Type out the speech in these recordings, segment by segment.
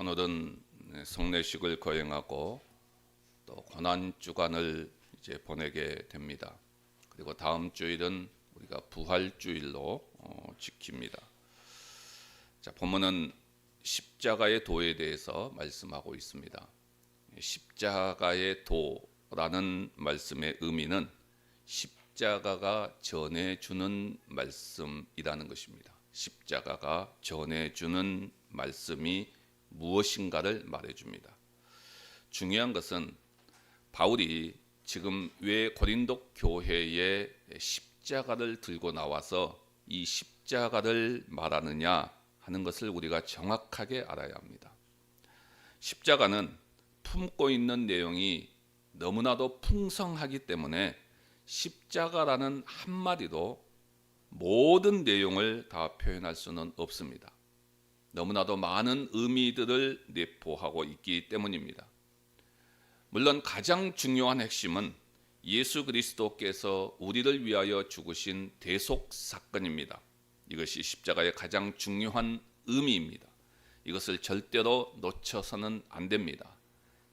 오늘은 성례식을 거행하고 또 고난 주간을 이제 보내게 됩니다. 그리고 다음 주일은 우리가 부활 주일로 어, 지킵니다. 자, 본문은 십자가의 도에 대해서 말씀하고 있습니다. 십자가의 도라는 말씀의 의미는 십자가가 전해주는 말씀이라는 것입니다. 십자가가 전해주는 말씀이 무엇인가를 말해줍니다. 중요한 것은 바울이 지금 왜 고린도 교회에 십자가를 들고 나와서 이 십자가를 말하느냐 하는 것을 우리가 정확하게 알아야 합니다. 십자가는 품고 있는 내용이 너무나도 풍성하기 때문에 십자가라는 한마디로 모든 내용을 다 표현할 수는 없습니다. 너무나도 많은 의미들을 내포하고 있기 때문입니다. 물론 가장 중요한 핵심은 예수 그리스도께서 우리를 위하여 죽으신 대속 사건입니다. 이것이 십자가의 가장 중요한 의미입니다. 이것을 절대로 놓쳐서는 안 됩니다.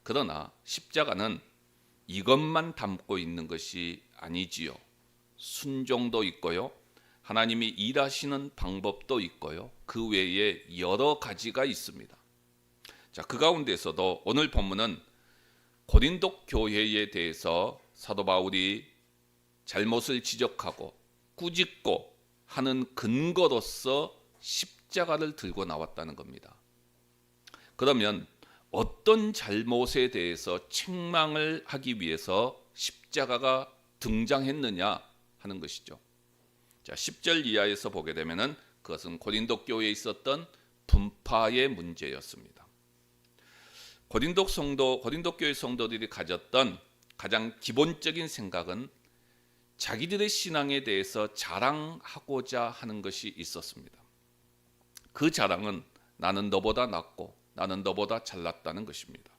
그러나 십자가는 이것만 담고 있는 것이 아니지요. 순종도 있고요. 하나님이 일하시는 방법도 있고요. 그 외에 여러 가지가 있습니다. 자, 그 가운데서도 오늘 본문은 고린도 교회에 대해서 사도 바울이 잘못을 지적하고 꾸짖고 하는 근거로서 십자가를 들고 나왔다는 겁니다. 그러면 어떤 잘못에 대해서 책망을 하기 위해서 십자가가 등장했느냐 하는 것이죠. 자, 10절 이하에서 보게 되면은 그것은 고린도 교회에 있었던 분파의 문제였습니다. 고린도 성도 고린도 교회 성도들이 가졌던 가장 기본적인 생각은 자기들의 신앙에 대해서 자랑하고자 하는 것이 있었습니다. 그 자랑은 나는 너보다 낫고 나는 너보다 잘났다는 것입니다.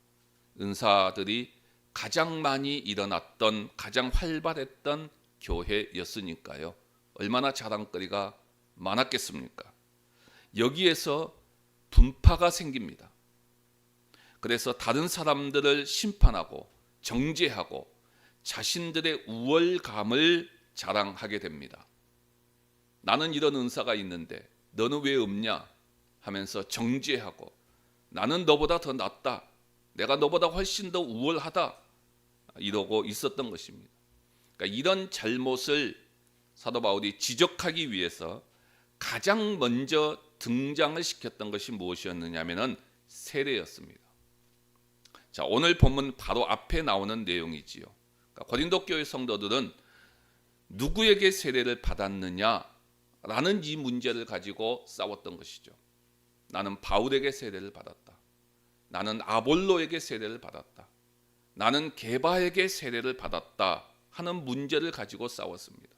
은사들이 가장 많이 일어났던 가장 활발했던 교회였으니까요. 얼마나 자랑거리가 많았겠습니까? 여기에서 분파가 생깁니다. 그래서 다른 사람들을 심판하고 정죄하고 자신들의 우월감을 자랑하게 됩니다. 나는 이런 은사가 있는데 너는 왜 없냐 하면서 정죄하고 나는 너보다 더 낫다. 내가 너보다 훨씬 더 우월하다. 이러고 있었던 것입니다. 그러니까 이런 잘못을 사도 바울이 지적하기 위해서 가장 먼저 등장을 시켰던 것이 무엇이었느냐면은 세례였습니다. 자, 오늘 본문 바로 앞에 나오는 내용이지요. 그러니까 고린도 교회 성도들은 누구에게 세례를 받았느냐라는 이 문제를 가지고 싸웠던 것이죠. 나는 바울에게 세례를 받았다. 나는 아볼로에게 세례를 받았다. 나는 게바에게 세례를 받았다 하는 문제를 가지고 싸웠습니다.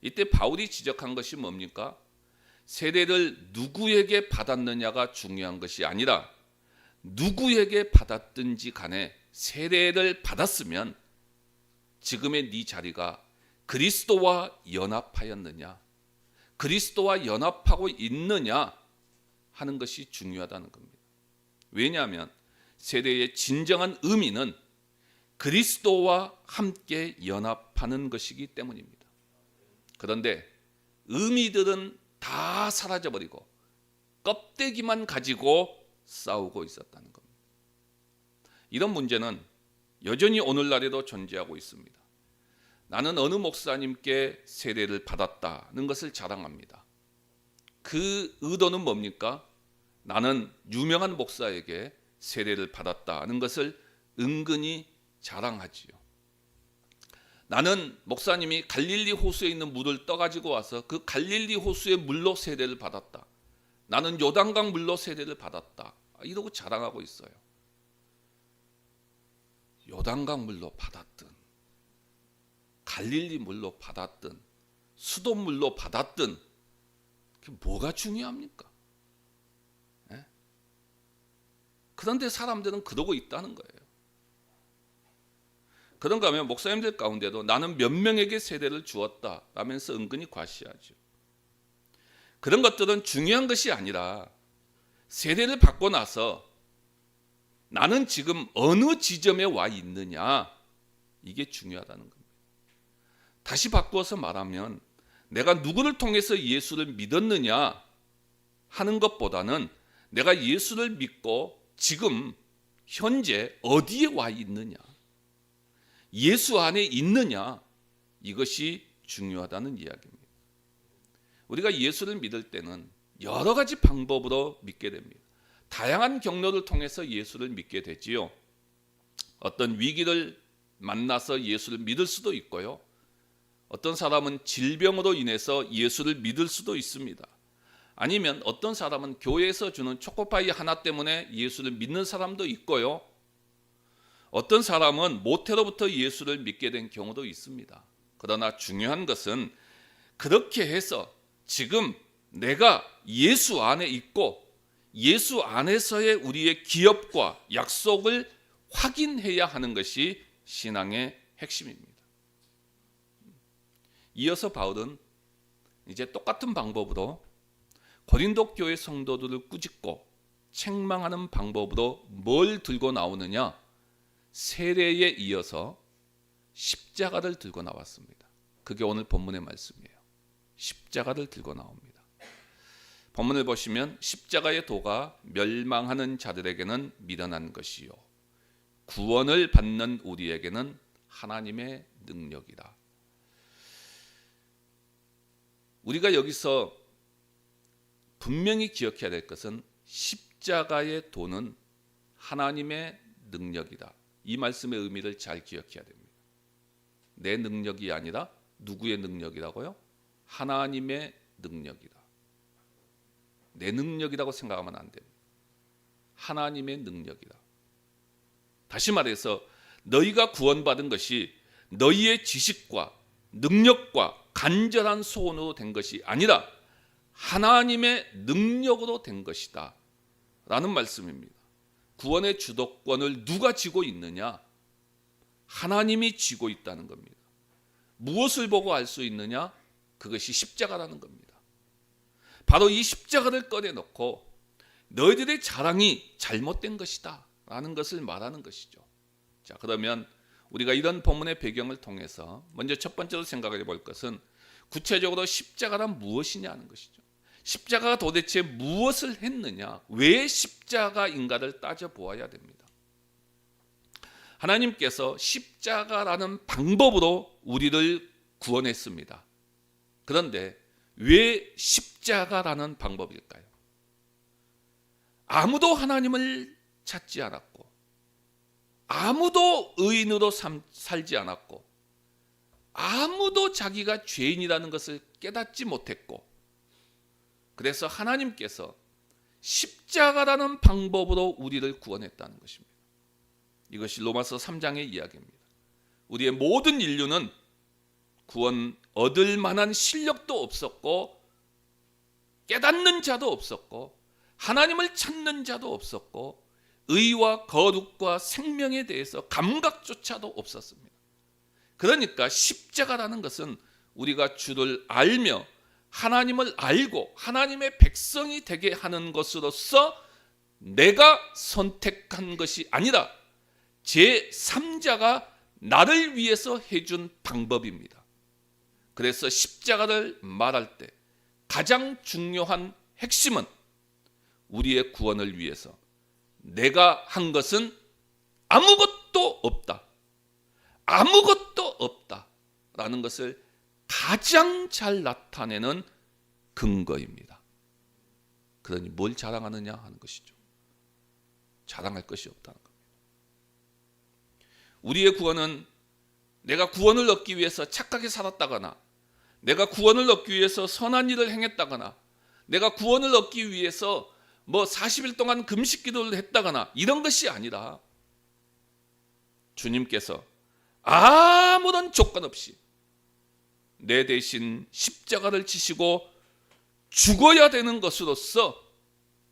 이때 바울이 지적한 것이 뭡니까? 세례를 누구에게 받았느냐가 중요한 것이 아니라 누구에게 받았든지 간에 세례를 받았으면 지금의 네 자리가 그리스도와 연합하였느냐, 그리스도와 연합하고 있느냐 하는 것이 중요하다는 겁니다. 왜냐하면 세례의 진정한 의미는 그리스도와 함께 연합하는 것이기 때문입니다. 그런데 의미들은 다 사라져 버리고 껍데기만 가지고 싸우고 있었다는 겁니다. 이런 문제는 여전히 오늘날에도 존재하고 있습니다. 나는 어느 목사님께 세례를 받았다는 것을 자랑합니다. 그 의도는 뭡니까? 나는 유명한 목사에게 세례를 받았다는 것을 은근히 자랑하지요. 나는 목사님이 갈릴리 호수에 있는 물을 떠가지고 와서 그 갈릴리 호수의 물로 세례를 받았다. 나는 요단강 물로 세례를 받았다. 이러고 자랑하고 있어요. 요단강 물로 받았든 갈릴리 물로 받았든 수돗 물로 받았든 뭐가 중요합니까? 예? 그런데 사람들은 그러고 있다는 거예요. 그런가 하면 목사님들 가운데도 나는 몇 명에게 세례를 주었다 라면서 은근히 과시하죠. 그런 것들은 중요한 것이 아니라 세례를 받고 나서 나는 지금 어느 지점에 와 있느냐 이게 중요하다는 겁니다. 다시 바꾸어서 말하면 내가 누구를 통해서 예수를 믿었느냐 하는 것보다는 내가 예수를 믿고 지금 현재 어디에 와 있느냐 예수 안에 있느냐 이것이 중요하다는 이야기입니다. 우리가 예수를 믿을 때는 여러 가지 방법으로 믿게 됩니다. 다양한 경로를 통해서 예수를 믿게 되지요. 어떤 위기를 만나서 예수를 믿을 수도 있고요. 어떤 사람은 질병으로 인해서 예수를 믿을 수도 있습니다. 아니면 어떤 사람은 교회에서 주는 초코파이 하나 때문에 예수를 믿는 사람도 있고요. 어떤 사람은 모태로부터 예수를 믿게 된 경우도 있습니다. 그러나 중요한 것은 그렇게 해서 지금 내가 예수 안에 있고 예수 안에서의 우리의 기업과 약속을 확인해야 하는 것이 신앙의 핵심입니다. 이어서 바울은 이제 똑같은 방법으로 고린도 교회 성도들을 꾸짖고 책망하는 방법으로 뭘 들고 나오느냐? 세례에 이어서 십자가를 들고 나왔습니다. 그게 오늘 본문의 말씀이에요. 십자가를 들고 나옵니다. 본문을 보시면 십자가의 도가 멸망하는 자들에게는 미련한 것이요 구원을 받는 우리에게는 하나님의 능력이다. 우리가 여기서 분명히 기억해야 될 것은 십자가의 도는 하나님의 능력이다. 이 말씀의 의미를 잘 기억해야 됩니다. 내 능력이 아니라 누구의 능력이라고요? 하나님의 능력이다. 내 능력이라고 생각하면 안 됩니다. 하나님의 능력이다. 다시 말해서 너희가 구원받은 것이 너희의 지식과 능력과 간절한 소원으로 된 것이 아니라 하나님의 능력으로 된 것이다. 라는 말씀입니다. 구원의 주도권을 누가 쥐고 있느냐? 하나님이 쥐고 있다는 겁니다. 무엇을 보고 알 수 있느냐? 그것이 십자가라는 겁니다. 바로 이 십자가를 꺼내놓고 너희들의 자랑이 잘못된 것이다. 라는 것을 말하는 것이죠. 자, 그러면 우리가 이런 본문의 배경을 통해서 먼저 첫 번째로 생각해 볼 것은 구체적으로 십자가란 무엇이냐는 것이죠. 십자가가 도대체 무엇을 했느냐? 왜 십자가인가를 따져 보아야 됩니다. 하나님께서 십자가라는 방법으로 우리를 구원했습니다. 그런데 왜 십자가라는 방법일까요? 아무도 하나님을 찾지 않았고 아무도 의인으로 삼, 살지 않았고 아무도 자기가 죄인이라는 것을 깨닫지 못했고 그래서 하나님께서 십자가라는 방법으로 우리를 구원했다는 것입니다. 이것이 로마서 3장의 이야기입니다. 우리의 모든 인류는 구원 얻을 만한 실력도 없었고 깨닫는 자도 없었고 하나님을 찾는 자도 없었고 의와 거룩과 생명에 대해서 감각조차도 없었습니다. 그러니까 십자가라는 것은 우리가 주를 알며 하나님을 알고 하나님의 백성이 되게 하는 것으로서 내가 선택한 것이 아니라 제 3자가 나를 위해서 해준 방법입니다. 그래서 십자가를 말할 때 가장 중요한 핵심은 우리의 구원을 위해서 내가 한 것은 아무것도 없다. 아무것도 없다. 라는 것을 가장 잘 나타내는 근거입니다. 그러니 뭘 자랑하느냐 하는 것이죠. 자랑할 것이 없다는 겁니다. 우리의 구원은 내가 구원을 얻기 위해서 착하게 살았다거나 내가 구원을 얻기 위해서 선한 일을 행했다거나 내가 구원을 얻기 위해서 뭐 40일 동안 금식 기도를 했다거나 이런 것이 아니라 주님께서 아무런 조건 없이 내 대신 십자가를 지시고 죽어야 되는 것으로서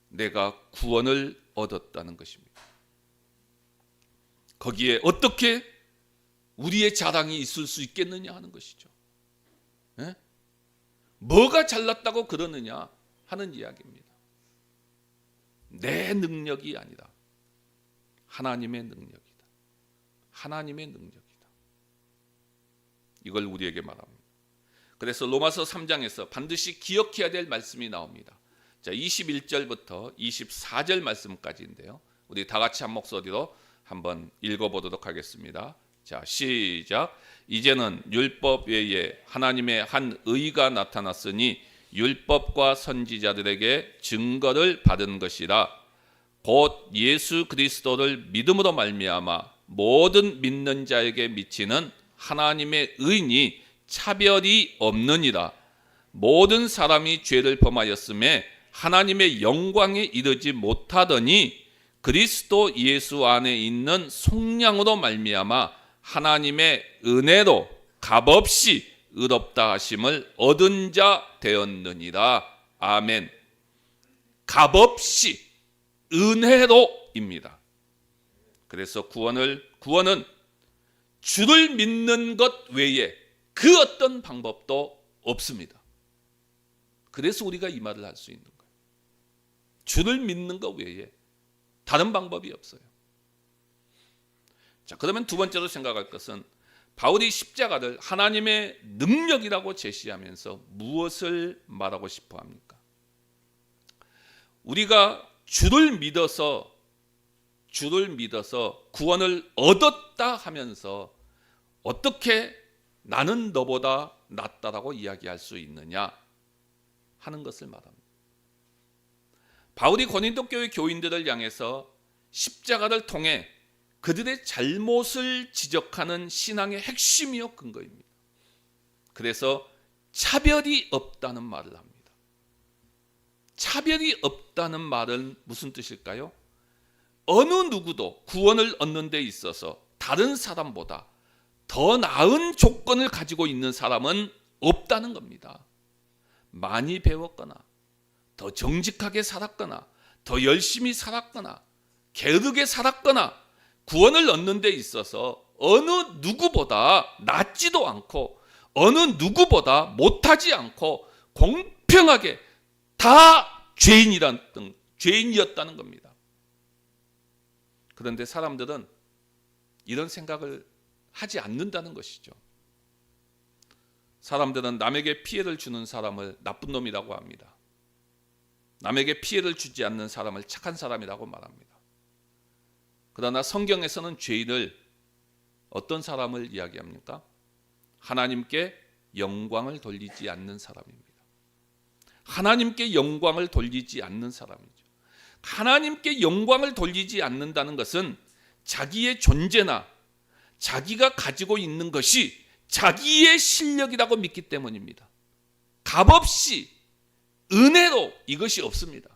내가 구원을 얻었다는 것입니다. 거기에 어떻게 우리의 자랑이 있을 수 있겠느냐 하는 것이죠. 예? 뭐가 잘났다고 그러느냐 하는 이야기입니다. 내 능력이 아니라 하나님의 능력이다. 하나님의 능력이다. 이걸 우리에게 말합니다. 그래서 로마서 3장에서 반드시 기억해야 될 말씀이 나옵니다. 자, 21절부터 24절 말씀까지인데요. 우리 다 같이 한 목소리로 한번 읽어 보도록 하겠습니다. 자, 시작. 이제는 율법 외에 하나님의 한 의가 나타났으니 율법과 선지자들에게 증거를 받은 것이라 곧 예수 그리스도를 믿음으로 말미암아 모든 믿는 자에게 미치는 하나님의 의니 차별이 없느니라. 모든 사람이 죄를 범하였음에 하나님의 영광에 이르지 못하더니 그리스도 예수 안에 있는 속량으로 말미암아 하나님의 은혜로 값없이 의롭다 하심을 얻은 자 되었느니라. 아멘. 값없이 은혜로입니다. 그래서 구원을 구원은 주를 믿는 것 외에 그 어떤 방법도 없습니다. 그래서 우리가 이 말을 할 수 있는 거예요. 주를 믿는 것 외에 다른 방법이 없어요. 자, 그러면 두 번째로 생각할 것은 바울이 십자가를 하나님의 능력이라고 제시하면서 무엇을 말하고 싶어 합니까? 우리가 주를 믿어서 주를 믿어서 구원을 얻었다 하면서 어떻게 나는 너보다 낫다라고 이야기할 수 있느냐 하는 것을 말합니다. 바울이 고린도 교회 교인들을 향해서 십자가를 통해 그들의 잘못을 지적하는 신앙의 핵심이요 근거입니다. 그래서 차별이 없다는 말을 합니다. 차별이 없다는 말은 무슨 뜻일까요? 어느 누구도 구원을 얻는 데 있어서 다른 사람보다 더 나은 조건을 가지고 있는 사람은 없다는 겁니다. 많이 배웠거나 더 정직하게 살았거나 더 열심히 살았거나 게으르게 살았거나 구원을 얻는 데 있어서 어느 누구보다 낫지도 않고 어느 누구보다 못하지 않고 공평하게 다 죄인이란 죄인이었다는 겁니다. 그런데 사람들은 이런 생각을 하지 않는다는 것이죠. 사람들은 남에게 피해를 주는 사람을 나쁜 놈이라고 합니다. 남에게 피해를 주지 않는 사람을 착한 사람이라고 말합니다. 그러나 성경에서는 죄인을 어떤 사람을 이야기합니까? 하나님께 영광을 돌리지 않는 사람입니다. 하나님께 영광을 돌리지 않는 사람이죠. 하나님께 영광을 돌리지 않는다는 것은 자기의 존재나 자기가 가지고 있는 것이 자기의 실력이라고 믿기 때문입니다. 값없이 은혜로 이것이 없습니다.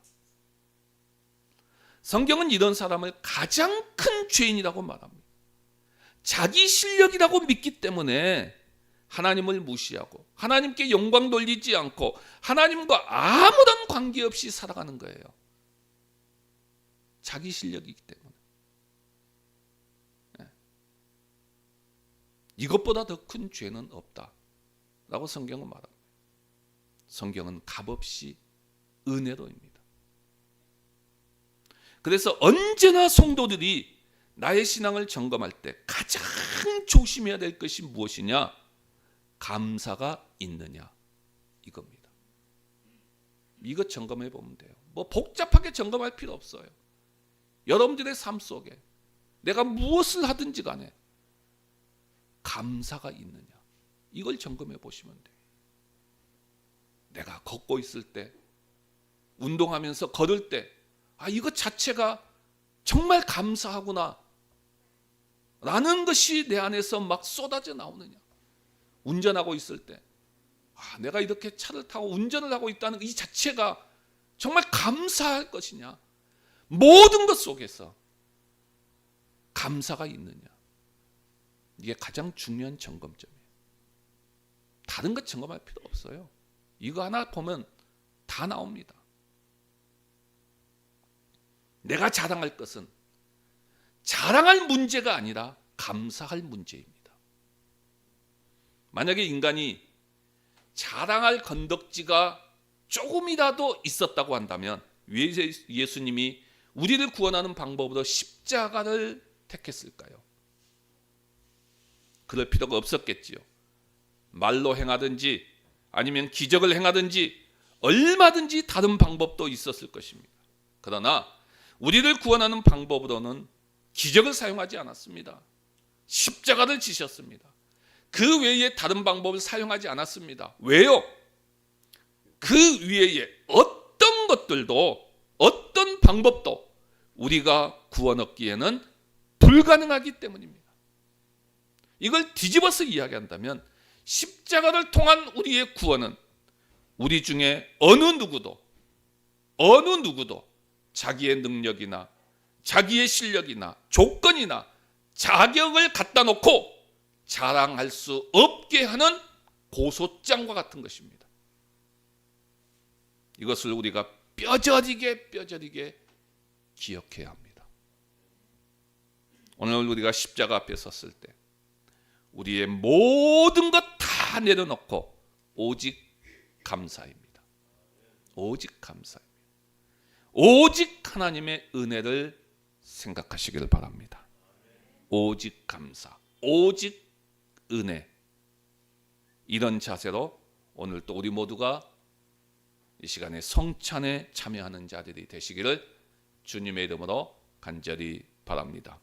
성경은 이런 사람을 가장 큰 죄인이라고 말합니다. 자기 실력이라고 믿기 때문에 하나님을 무시하고 하나님께 영광 돌리지 않고 하나님과 아무런 관계없이 살아가는 거예요. 자기 실력이기 때문에. 이것보다 더 큰 죄는 없다 라고 성경은 말합니다. 성경은 값없이 은혜로입니다. 그래서 언제나 성도들이 나의 신앙을 점검할 때 가장 조심해야 될 것이 무엇이냐? 감사가 있느냐 이겁니다. 이거 점검해 보면 돼요. 뭐 복잡하게 점검할 필요 없어요. 여러분들의 삶 속에 내가 무엇을 하든지 간에 감사가 있느냐 이걸 점검해 보시면 돼요. 내가 걷고 있을 때 운동하면서 걸을 때 아, 이것 자체가 정말 감사하구나. 라는 것이 내 안에서 막 쏟아져 나오느냐. 운전하고 있을 때, 아, 내가 이렇게 차를 타고 운전을 하고 있다는 이 자체가 정말 감사할 것이냐. 모든 것 속에서 감사가 있느냐. 이게 가장 중요한 점검점이에요. 다른 것 점검할 필요 없어요. 이거 하나 보면 다 나옵니다. 내가 자랑할 것은 자랑할 문제가 아니라 감사할 문제입니다. 만약에 인간이 자랑할 건덕지가 조금이라도 있었다고 한다면 왜 예수님이 우리를 구원하는 방법으로 십자가를 택했을까요? 그럴 필요가 없었겠지요. 말로 행하든지 아니면 기적을 행하든지 얼마든지 다른 방법도 있었을 것입니다. 그러나 우리를 구원하는 방법으로는 기적을 사용하지 않았습니다. 십자가를 지셨습니다. 그 외에 다른 방법을 사용하지 않았습니다. 왜요? 그 위에 어떤 것들도 어떤 방법도 우리가 구원 얻기에는 불가능하기 때문입니다. 이걸 뒤집어서 이야기한다면 십자가를 통한 우리의 구원은 우리 중에 어느 누구도 어느 누구도 자기의 능력이나 자기의 실력이나 조건이나 자격을 갖다 놓고 자랑할 수 없게 하는 고소장과 같은 것입니다. 이것을 우리가 뼈저리게 뼈저리게 기억해야 합니다. 오늘 우리가 십자가 앞에 섰을 때 우리의 모든 것 다 내려놓고 오직 감사입니다. 오직 감사입니다. 오직 하나님의 은혜를 생각하시기를 바랍니다. 오직 감사, 오직 은혜. 이런 자세로 오늘 또 우리 모두가 이 시간에 성찬에 참여하는 자들이 되시기를 주님의 이름으로 간절히 바랍니다.